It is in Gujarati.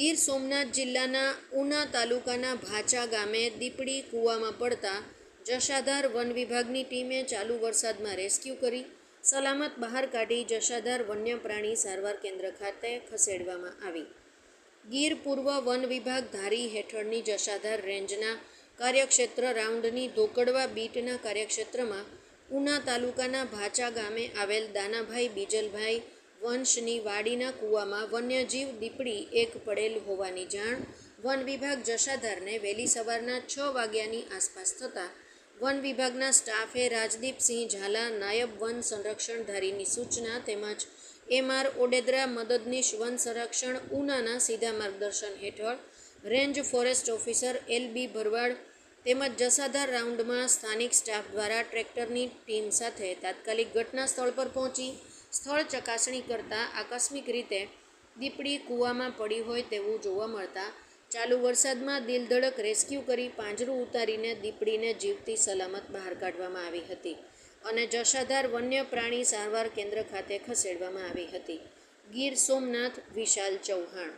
ગીર સોમનાથ જિલ્લાના ઉના તાલુકાના ભાચા ગામે દીપડી કૂવામાં પડતા જશાધાર વન વિભાગની ટીમે ચાલુ વરસાદમાં રેસ્ક્યુ કરી, સલામત બહાર કાઢી જશાધાર વન્ય પ્રાણી સારવાર કેન્દ્ર ખાતે ખસેડવામાં આવી. ગીર પૂર્વ વન વિભાગ ધારી હેઠળની જશાધાર રેન્જના કાર્યક્ષેત્ર રાઉન્ડની ધોકડવા બીટના કાર્યક્ષેત્રમાં ઉના તાલુકાના ભાચા ગામે આવેલ દાનાભાઈ બીજલભાઈ વંશની વાડીના કૂવામાં વન્યજીવ દીપડી એક પડેલ હોવાની જાણ વન વિભાગ જશાધારને વહેલી સવારના છ વાગ્યાની આસપાસ થતાં વન વિભાગના સ્ટાફે રાજદીપસિંહ ઝાલા, નાયબ વન સંરક્ષણધારીની સૂચના તેમજ એમઆર ઓડેદરા મદદનીશ વન સંરક્ષણ ઉનાના સીધા માર્ગદર્શન હેઠળ range forest officer L B Bharwad તેમજ જસાધાર રાઉન્ડમાં સ્થાનિક સ્ટાફ દ્વારા ટ્રેક્ટરની ટીમ સાથે તાત્કાલિક ઘટના સ્થળ પર પહોંચી સ્થળ ચકાસણી કરતાં આકસ્મિક રીતે દીપડી કૂવામાં પડી હોય તેવું જોવા મળતા ચાલુ વરસાદમાં દિલધડક રેસ્ક્યુ કરી પાંજરું ઉતારીને દીપડીને જીવતી સલામત બહાર કાઢવામાં આવી હતી અને જશાધાર વન્ય પ્રાણી સારવાર કેન્દ્ર ખાતે ખસેડવામાં આવી હતી. ગીર સોમનાથ વિશાલ ચૌહાણ